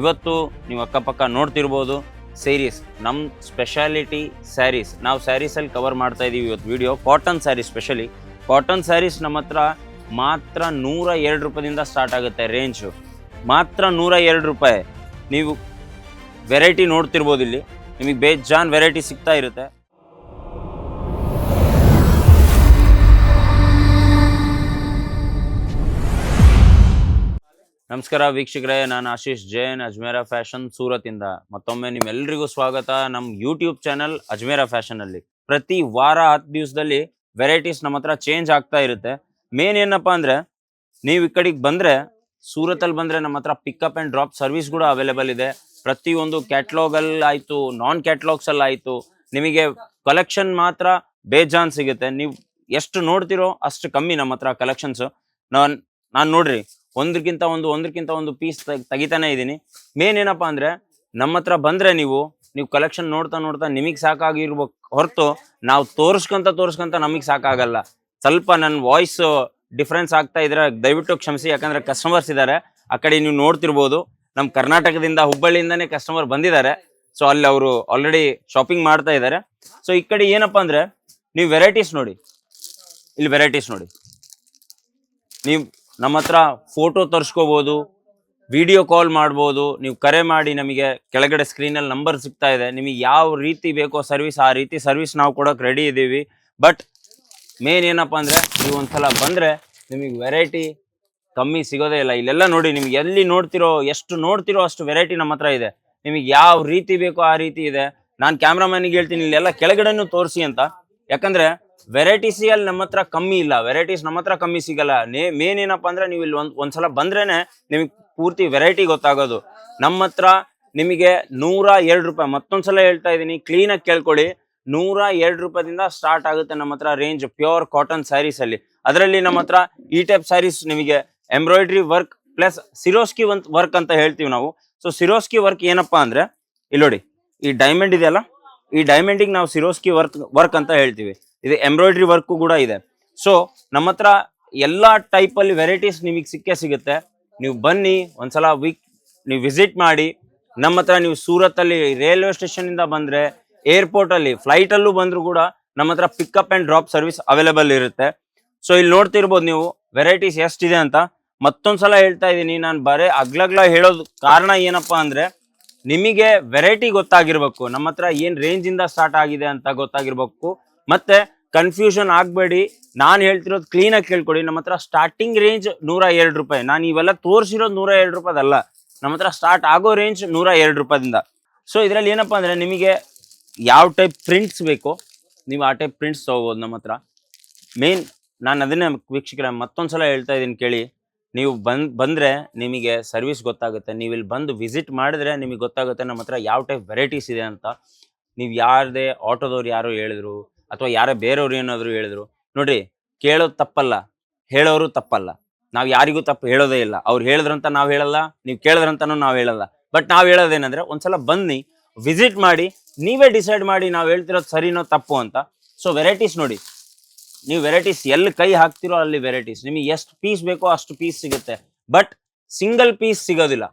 ಇವತ್ತು ನೀವು ಅಕ್ಕಪಕ್ಕ ನೋಡ್ತಿರ್ಬೋದು ಸೀರೀಸ್ ನಮ್ಮ ಸ್ಪೆಷಾಲಿಟಿ ಸ್ಯಾರೀಸ್ ನಾವು ಸ್ಯಾರೀಸಲ್ಲಿ ಕವರ್ ಮಾಡ್ತಾ ಇದ್ದೀವಿ ಇವತ್ತು video cotton sarees specially cotton sarees ನಮ್ಮ ಹತ್ರ ಮಾತ್ರ ನೂರ ಎರಡು ರೂಪಾಯಿಂದ ಸ್ಟಾರ್ಟ್ ಆಗುತ್ತೆ ರೇಂಜು ಮಾತ್ರ ನೂರ ಎರಡು ರೂಪಾಯಿ. ನೀವು ವೆರೈಟಿ ನೋಡ್ತಿರ್ಬೋದು ಇಲ್ಲಿ. ನಿಮಗೆ ಬೇಜಾನ್ ವೆರೈಟಿ ಸಿಗ್ತಾ ಇರುತ್ತೆ. ನಮಸ್ಕಾರ ವೀಕ್ಷಕರೇ, ನಾನು ಆಶೀಶ್ ಜೈನ್, ಅಜ್ಮೇರಾ ಫ್ಯಾಷನ್ ಸೂರತಿಂದ. ಮತ್ತೊಮ್ಮೆ ನಿಮ್ಮೆಲ್ಲರಿಗೂ ಸ್ವಾಗತ ನಮ್ಮ ಯೂಟ್ಯೂಬ್ ಚಾನಲ್ ಅಜ್ಮೇರಾ ಫ್ಯಾಷನ್ ಅಲ್ಲಿ. ಪ್ರತಿ ವಾರ ಹತ್ತು ದಿವಸದಲ್ಲಿ ವೆರೈಟೀಸ್ ನಮ್ಮ ಹತ್ರ ಚೇಂಜ್ ಆಗ್ತಾ ಇರುತ್ತೆ. ಮೇನ್ ಏನಪ್ಪಾ ಅಂದ್ರೆ, ನೀವು ಈ ಕಡೆಗೆ ಬಂದ್ರೆ ಸೂರತಲ್ಲಿ ಬಂದ್ರೆ ನಮ್ಮ ಹತ್ರ ಪಿಕಪ್ ಅಂಡ್ ಡ್ರಾಪ್ ಸರ್ವಿಸ್ ಕೂಡ ಅವೈಲೇಬಲ್ ಇದೆ. ಪ್ರತಿಯೊಂದು ಅಲ್ಲಿ ಆಯ್ತು ನಾನ್ ಕ್ಯಾಟ್ಲಾಗ್ಸ್ ಅಲ್ಲಿ ಆಯ್ತು, ನಿಮಗೆ ಕಲೆಕ್ಷನ್ ಮಾತ್ರ ಬೇಜಾನ್ ಸಿಗುತ್ತೆ. ನೀವು ಎಷ್ಟು ನೋಡ್ತಿರೋ ಅಷ್ಟು ಕಮ್ಮಿ ನಮ್ಮ ಹತ್ರ ಕಲೆಕ್ಷನ್ಸ್ ನಾನ್, ನಾನು ನೋಡ್ರಿ ಒಂದಕ್ಕಿಂತ ಒಂದು ಒಂದಕ್ಕಿಂತ ಒಂದು ಪೀಸ್ ತೆಗಿತಾನೆ ಇದ್ದೀನಿ. ಮೇನ್ ಏನಪ್ಪಾ ಅಂದ್ರೆ, ನಮ್ಮ ಹತ್ರ ಬಂದ್ರೆ ನೀವು ನೀವು ಕಲೆಕ್ಷನ್ ನೋಡ್ತಾ ನೋಡ್ತಾ ನಿಮಗೆ ಸಾಕಾಗಿರ್ಬೇಕು ಹೊರತು ನಾವು ತೋರಿಸ್ಕೊಂತ ತೋರಿಸ್ಕೊಂತ ನಮಗೆ ಸಾಕಾಗಲ್ಲ. ಸ್ವಲ್ಪ ನನ್ನ ವಾಯ್ಸ್ ಡಿಫ್ರೆನ್ಸ್ ಆಗ್ತಾ ಇದ್ರೆ ದಯವಿಟ್ಟು ಕ್ಷಮಿಸಿ, ಯಾಕಂದ್ರೆ ಕಸ್ಟಮರ್ಸ್ ಇದ್ದಾರೆ ಆ ಕಡೆ ನೀವು ನೋಡ್ತಿರ್ಬೋದು ನಮ್ಮ ಕರ್ನಾಟಕದಿಂದ, ಹುಬ್ಬಳ್ಳಿಯಿಂದನೇ ಕಸ್ಟಮರ್ ಬಂದಿದ್ದಾರೆ. ಸೊ ಅಲ್ಲಿ ಅವರು ಆಲ್ರೆಡಿ ಶಾಪಿಂಗ್ ಮಾಡ್ತಾ ಇದ್ದಾರೆ ಸೊ ಈ ಕಡೆ ಏನಪ್ಪಾ ಅಂದ್ರೆ, ನೀವು ವೆರೈಟೀಸ್ ನೋಡಿ. ಇಲ್ಲಿ ವೆರೈಟೀಸ್ ನೋಡಿ. ನೀವು ನಮ್ಮ ಹತ್ರ ಫೋಟೋ ತರಿಸ್ಕೋಬೋದು ವಿಡಿಯೋ ಕಾಲ್ ಮಾಡ್ಬೋದು. ನೀವು ಕರೆ ಮಾಡಿ ನಮಗೆ ಕೆಳಗಡೆ ಸ್ಕ್ರೀನಲ್ಲಿ ನಂಬರ್ ಸಿಗ್ತಾ ಇದೆ. ನಿಮಗೆ ಯಾವ ರೀತಿ ಬೇಕೋ ಸರ್ವಿಸ್ ಆ ರೀತಿ ಸರ್ವಿಸ್ ನಾವು ಕೊಡೋಕೆ ರೆಡಿ ಇದ್ದೀವಿ. ಬಟ್ ಮೇನ್ ಏನಪ್ಪ ಅಂದರೆ, ನೀವು ಒಂದ್ಸಲ ಬಂದರೆ ನಿಮಗೆ ವೆರೈಟಿ ಕಮ್ಮಿ ಸಿಗೋದೇ ಇಲ್ಲ. ಇಲ್ಲೆಲ್ಲ ನೋಡಿ, ನಿಮ್ಗೆ ಎಲ್ಲಿ ನೋಡ್ತಿರೋ, ಎಷ್ಟು ನೋಡ್ತಿರೋ ಅಷ್ಟು ವೆರೈಟಿ ನಮ್ಮ ಹತ್ರ ಇದೆ. ನಿಮಗೆ ಯಾವ ರೀತಿ ಬೇಕೋ ಆ ರೀತಿ ಇದೆ. ನಾನು ಕ್ಯಾಮ್ರಾಮನ್ಗೆ ಹೇಳ್ತೀನಿ, ಇಲ್ಲೆಲ್ಲ ಕೆಳಗಡೆನೂ ತೋರಿಸಿ ಅಂತ. ಯಾಕಂದ್ರೆ ವೆರೈಟೀಸ್ ಅಲ್ಲಿ ನಮ್ಮ ಹತ್ರ ಕಮ್ಮಿ ಇಲ್ಲ. ವೆರೈಟೀಸ್ ನಮ್ಮ ಹತ್ರ ಕಮ್ಮಿ ಸಿಗಲ್ಲ. ಮೇನ್ ಏನಪ್ಪಾ ಅಂದ್ರೆ ನೀವು ಇಲ್ಲಿ ಒಂದ್, ಒಂದ್ಸಲ ಬಂದ್ರೇನೆ ನಿಮಗೆ ಪೂರ್ತಿ ವೆರೈಟಿ ಗೊತ್ತಾಗೋದು. ನಮ್ಮ ಹತ್ರ ನಿಮಗೆ ನೂರ ಎರಡು ರೂಪಾಯಿ, ಮತ್ತೊಂದ್ಸಲ ಹೇಳ್ತಾ ಇದ್ದೀನಿ ಕ್ಲೀನಾಗಿ ಕೇಳ್ಕೊಳ್ಳಿ ನೂರ ಎರಡು ರೂಪಾಯಿಂದ ಸ್ಟಾರ್ಟ್ ಆಗುತ್ತೆ ನಮ್ಮ ಹತ್ರ ರೇಂಜ್ ಪ್ಯೂರ್ ಕಾಟನ್ ಸ್ಯಾರೀಸ್ ಅಲ್ಲಿ. ಅದರಲ್ಲಿ ನಮ್ಮ ಹತ್ರ ಈ ಟೈಪ್ ಸ್ಯಾರೀಸ್ ನಿಮಗೆ embroidery work plus Swarovski work ಅಂತ ಹೇಳ್ತೀವಿ ನಾವು. ಸೊ ಸಿರೋಸ್ಕಿ ವರ್ಕ್ ಏನಪ್ಪಾ ಅಂದ್ರೆ, ಇಲ್ಲಿ ನೋಡಿ, ಈ ಡೈಮಂಡ್ ಇದೆಯಲ್ಲ? ಈ ಡೈಮಂಡಿಗೆ ನಾವು ಸಿರೋಸ್ಕಿ ವರ್ಕ್ ವರ್ಕ್ ಅಂತ ಹೇಳ್ತೀವಿ. ಇದು ಎಂಬ್ರಾಯ್ಡ್ರಿ ವರ್ಕು ಕೂಡ ಇದೆ. ಸೊ ನಮ್ಮ ಹತ್ರ ಎಲ್ಲಾ ಟೈಪ್ ಅಲ್ಲಿ ವೆರೈಟೀಸ್ ನಿಮಗೆ ಸಿಕ್ಕೇ ಸಿಗುತ್ತೆ. ನೀವು ಬನ್ನಿ, ಒಂದ್ಸಲ ವೀಕ್ ನೀವು ವಿಸಿಟ್ ಮಾಡಿ. ನಮ್ಮ ಹತ್ರ ನೀವು ಸೂರತ್ತಲ್ಲಿ ರೈಲ್ವೆ ಸ್ಟೇಷನ್ ಇಂದ ಬಂದ್ರೆ ಏರ್ಪೋರ್ಟ್ ಅಲ್ಲಿ ಫ್ಲೈಟ್ ಅಲ್ಲೂ ಬಂದ್ರು ಕೂಡ ನಮ್ಮ ಹತ್ರ pickup and drop service available ಇರುತ್ತೆ. ಸೊ ಇಲ್ಲಿ ನೋಡ್ತಿರ್ಬೋದು ನೀವು ವೆರೈಟೀಸ್ ಎಷ್ಟಿದೆ ಅಂತ. ಮತ್ತೊಂದ್ಸಲ ಹೇಳ್ತಾ ಇದ್ದೀನಿ, ನಾನು ಬರೀ ಅಗ್ಲಗ್ಲ ಹೇಳೋದು ಕಾರಣ ಏನಪ್ಪಾ ಅಂದ್ರೆ, ನಿಮಗೆ ವೆರೈಟಿ ಗೊತ್ತಾಗಿರ್ಬೇಕು. ನಮ್ಮ ಹತ್ರ ಏನು ರೇಂಜ್ ಇಂದ ಸ್ಟಾರ್ಟ್ ಆಗಿದೆ ಅಂತ ಗೊತ್ತಾಗಿರ್ಬೇಕು. ಮತ್ತೆ ಕನ್ಫ್ಯೂಷನ್ ಆಗ್ಬೇಡಿ. ನಾನು ಹೇಳ್ತಿರೋದು ಕ್ಲೀನ್ ಆಗಿ ಕೇಳ್ಕೊಡಿ. ನಮ್ಮ ಹತ್ರ ಸ್ಟಾರ್ಟಿಂಗ್ ರೇಂಜ್ ನೂರ ಎರಡು ರೂಪಾಯಿ. ನಾನು ಇವೆಲ್ಲ ತೋರಿಸಿರೋದು ನೂರ ಎರಡು ರೂಪಾಯಿದಲ್ಲ ನಮ್ಮ ಹತ್ರ ಸ್ಟಾರ್ಟ್ ಆಗೋ ರೇಂಜ್ ನೂರ ಎರಡು ರೂಪಾಯಿಂದ ಸೊ ಇದರಲ್ಲಿ ಏನಪ್ಪ ಅಂದರೆ ನಿಮಗೆ ಯಾವ ಟೈಪ್ ಪ್ರಿಂಟ್ಸ್ ಬೇಕು, ನೀವು ಆ ಟೈಪ್ ಪ್ರಿಂಟ್ಸ್ ತೊಗೋಬೋದು ನಮ್ಮ ಹತ್ರ. ಮೇನ್ ನಾನು ಅದನ್ನೇ ವೀಕ್ಷಕರ ಮತ್ತೊಂದ್ಸಲ ಹೇಳ್ತಾ ಇದ್ದೀನಿ ಕೇಳಿ. ನೀವು ಬಂದ್, ಬಂದರೆ ನಿಮಗೆ ಸರ್ವಿಸ್ ಗೊತ್ತಾಗುತ್ತೆ. ನೀವು ಇಲ್ಲಿ ಬಂದು ವಿಸಿಟ್ ಮಾಡಿದ್ರೆ ನಿಮಗೆ ಗೊತ್ತಾಗುತ್ತೆ ನಮ್ಮ ಹತ್ರ ಯಾವ ಟೈಪ್ ವೆರೈಟೀಸ್ ಇದೆ ಅಂತ. ನೀವು ಯಾರದೇ ಆಟೋದವ್ರು ಯಾರೋ ಹೇಳಿದ್ರು ಅಥವಾ ಯಾರೋ ಬೇರೆಯವ್ರು ಏನಾದ್ರು ಹೇಳಿದ್ರು, ನೋಡ್ರಿ, ಕೇಳೋದು ತಪ್ಪಲ್ಲ, ಹೇಳೋರು ತಪ್ಪಲ್ಲ. ನಾವು ಯಾರಿಗೂ ತಪ್ಪು ಹೇಳೋದೇ ಇಲ್ಲ. ಅವ್ರು ಹೇಳಿದ್ರಂತ ನಾವು ಹೇಳಲ್ಲ, ನೀವು ಕೇಳಿದ್ರಂತನೂ ನಾವು ಹೇಳಲ್ಲ. ಬಟ್ ನಾವು ಹೇಳೋದೇನಂದ್ರೆ, ಒಂದ್ಸಲ ಬನ್ನಿ, ವಿಸಿಟ್ ಮಾಡಿ, ನೀವೇ ಡಿಸೈಡ್ ಮಾಡಿ ನಾವು ಹೇಳ್ತಿರೋದು ಸರಿನೋ ತಪ್ಪು ಅಂತ. ಸೊ ವೆರೈಟೀಸ್ ನೋಡಿ. ನೀವು ವೆರೈಟೀಸ್ ಎಲ್ಲಿ ಕೈ ಹಾಕ್ತಿರೋ ಅಲ್ಲಿ ವೆರೈಟೀಸ್. ನಿಮಗೆ ಎಷ್ಟು ಪೀಸ್ ಬೇಕೋ ಅಷ್ಟು ಪೀಸ್ ಸಿಗುತ್ತೆ. ಬಟ್ ಸಿಂಗಲ್ ಪೀಸ್ ಸಿಗೋದಿಲ್ಲ.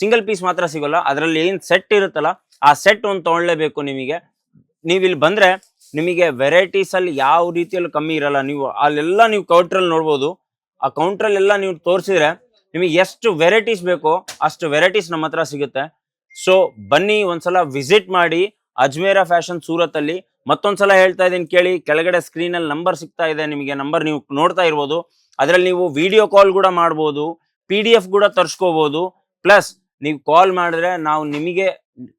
ಸಿಂಗಲ್ ಪೀಸ್ ಮಾತ್ರ ಸಿಗೋಲ್ಲ. ಅದರಲ್ಲಿ ಏನು ಸೆಟ್ ಇರುತ್ತಲ್ಲ, ಆ ಸೆಟ್ ಒಂದು ತೊಗೊಳ್ಳೇಬೇಕು ನಿಮಗೆ. ನೀವು ಇಲ್ಲಿ ಬಂದ್ರೆ ನಿಮಗೆ ವೆರೈಟೀಸ್ ಅಲ್ಲಿ ಯಾವ ರೀತಿಯಲ್ಲಿ ಕಮ್ಮಿ ಇರಲ್ಲ. ನೀವು ಅಲ್ಲೆಲ್ಲ ನೀವು ಕೌಂಟ್ರಲ್ಲಿ ನೋಡ್ಬೋದು. ಆ ಕೌಂಟ್ರಲ್ಲೆಲ್ಲ ನೀವು ತೋರಿಸಿದ್ರೆ ನಿಮಗೆ ಎಷ್ಟು ವೆರೈಟೀಸ್ ಬೇಕೋ ಅಷ್ಟು ವೆರೈಟೀಸ್ ನಮ್ಮ ಹತ್ರ ಸಿಗುತ್ತೆ. ಸೊ ಬನ್ನಿ ಒಂದ್ಸಲ ವಿಸಿಟ್ ಮಾಡಿ ಅಜ್ಮೇರ ಫ್ಯಾಷನ್ ಸೂರತ್ತಲ್ಲಿ. ಮತ್ತೊಂದ್ಸಲ ಹೇಳ್ತಾ ಇದ್ದೀನಿ ಕೇಳಿ, ಕೆಳಗಡೆ ಸ್ಕ್ರೀನ್ ಅಲ್ಲಿ ನಂಬರ್ ಸಿಗ್ತಾ ಇದೆ, ನಿಮಗೆ ನಂಬರ್ ನೀವು ನೋಡ್ತಾ ಇರ್ಬೋದು. ಅದರಲ್ಲಿ ನೀವು ವಿಡಿಯೋ ಕಾಲ್ ಕೂಡ ಮಾಡ್ಬೋದು ಪಿ ಡಿ ಎಫ್ ಕೂಡ ತರ್ಸ್ಕೋಬಹುದು ಪ್ಲಸ್ ನೀವು ಕಾಲ್ ಮಾಡಿದ್ರೆ ನಾವು ನಿಮಗೆ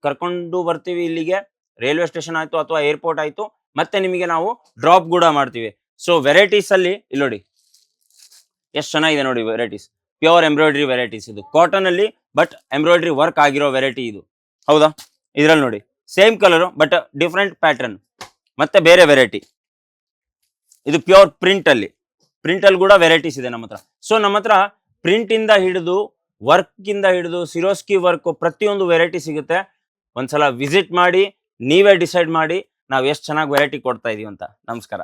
ಕರ್ಕೊಂಡು ಬರ್ತೀವಿ ಇಲ್ಲಿಗೆ. ರೈಲ್ವೆ ಸ್ಟೇಷನ್ ಆಯಿತು ಅಥವಾ ಏರ್ಪೋರ್ಟ್ ಆಯ್ತು ಮತ್ತೆ ನಿಮಗೆ ನಾವು ಡ್ರಾಪ್ ಕೂಡ ಮಾಡ್ತೀವಿ. ಸೊ ವೆರೈಟೀಸ್ ಅಲ್ಲಿ, ಇಲ್ಲಿ ನೋಡಿ. ಎಷ್ಟು ಚೆನ್ನಾಗಿದೆ ನೋಡಿ ವೆರೈಟೀಸ್ ಪ್ಯೂರ್ ಎಂಬ್ರಾಯ್ಡ್ರಿ ವೆರೈಟೀಸ್ ಇದು. ಕಾಟನ್ ಅಲ್ಲಿ ಬಟ್ ಎಂಬ್ರಾಯ್ಡ್ರಿ ವರ್ಕ್ ಆಗಿರೋ ವೆರೈಟಿ ಇದು. ಹೌದಾ? ಇದ್ರಲ್ಲಿ ನೋಡಿ. Same colour but different pattern ಮತ್ತೆ ಬೇರೆ ವೆರೈಟಿ ಇದು ಪ್ಯೂರ್ ಪ್ರಿಂಟ್ ಅಲ್ಲಿ. ಪ್ರಿಂಟ್ ಅಲ್ಲಿ ಕೂಡ ವೆರೈಟೀಸ್ ಇದೆ ನಮ್ಮ ಹತ್ರ ಸೊ ನಮ್ಮ ಹತ್ರ ಪ್ರಿಂಟ್ ಇಂದ ಹಿಡಿದು ವರ್ಕ್ ಇಂದ ಹಿಡಿದು ಸಿರೋಸ್ಕಿ ವರ್ಕ್ ಪ್ರತಿಯೊಂದು ವೆರೈಟಿ ಸಿಗುತ್ತೆ. ಒಂದ್ಸಲ ವಿಸಿಟ್ ಮಾಡಿ, ನೀವೇ ಡಿಸೈಡ್ ಮಾಡಿ ನಾವು ಎಷ್ಟು ಚೆನ್ನಾಗಿ ವೆರೈಟಿ ಕೊಡ್ತಾ ಇದೀವಿ ಅಂತ. ನಮಸ್ಕಾರ.